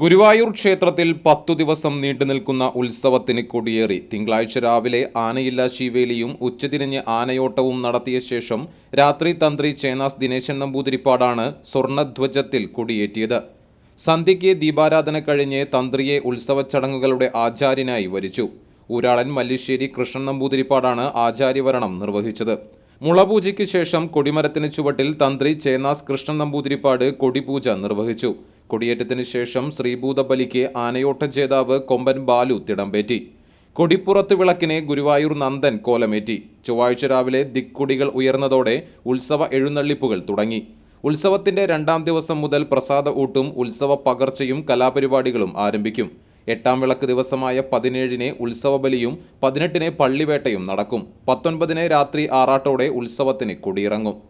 ഗുരുവായൂർ ക്ഷേത്രത്തിൽ പത്തു ദിവസം നീണ്ടുനിൽക്കുന്ന ഉത്സവത്തിന് കൊടിയേറി. തിങ്കളാഴ്ച രാവിലെ ആനയില്ല ശിവേലിയും ഉച്ചതിരിഞ്ഞ് ആനയോട്ടവും നടത്തിയ ശേഷം രാത്രി തന്ത്രി ചേനാസ് ദിനേശൻ നമ്പൂതിരിപ്പാടാണ് സ്വർണധ്വജത്തിൽ കൊടിയേറ്റിയത്. സന്ധ്യയ്ക്ക് ദീപാരാധന കഴിഞ്ഞ് തന്ത്രിയെ ഉത്സവ ചടങ്ങുകളുടെ ആചാര്യനായി വരിച്ചു. ഊരാളൻ മല്ലിശ്ശേരി കൃഷ്ണൻ നമ്പൂതിരിപ്പാടാണ് ആചാര്യവരണം നിർവഹിച്ചത്. മുളപൂജയ്ക്ക് ശേഷം കൊടിമരത്തിന് ചുവട്ടിൽ തന്ത്രി ചേനാസ് കൃഷ്ണൻ നമ്പൂതിരിപ്പാട് കൊടിപൂജ നിർവഹിച്ചു. കൊടിയേറ്റത്തിന് ശേഷം ശ്രീഭൂതബലിക്ക് ആനയോട്ട ജേതാവ് കൊമ്പൻ ബാലു തിടമ്പേറ്റി. കൊടിപ്പുറത്ത് വിളക്കിനെ ഗുരുവായൂർ നന്ദൻ കോലമേറ്റി. ചൊവ്വാഴ്ച രാവിലെ ദിക്കുടികൾ ഉയർന്നതോടെ ഉത്സവ എഴുന്നള്ളിപ്പുകൾ തുടങ്ങി. ഉത്സവത്തിന്റെ രണ്ടാം ദിവസം മുതൽ പ്രസാദ ഊട്ടും ഉത്സവ പകർച്ചയും കലാപരിപാടികളും ആരംഭിക്കും. എട്ടാം വിളക്ക് ദിവസമായ പതിനേഴിന് ഉത്സവബലിയും പതിനെട്ടിന് പള്ളിവേട്ടയും നടക്കും. പത്തൊൻപതിന് രാത്രി ആറാട്ടോടെ ഉത്സവത്തിന് കൊടിയിറങ്ങും.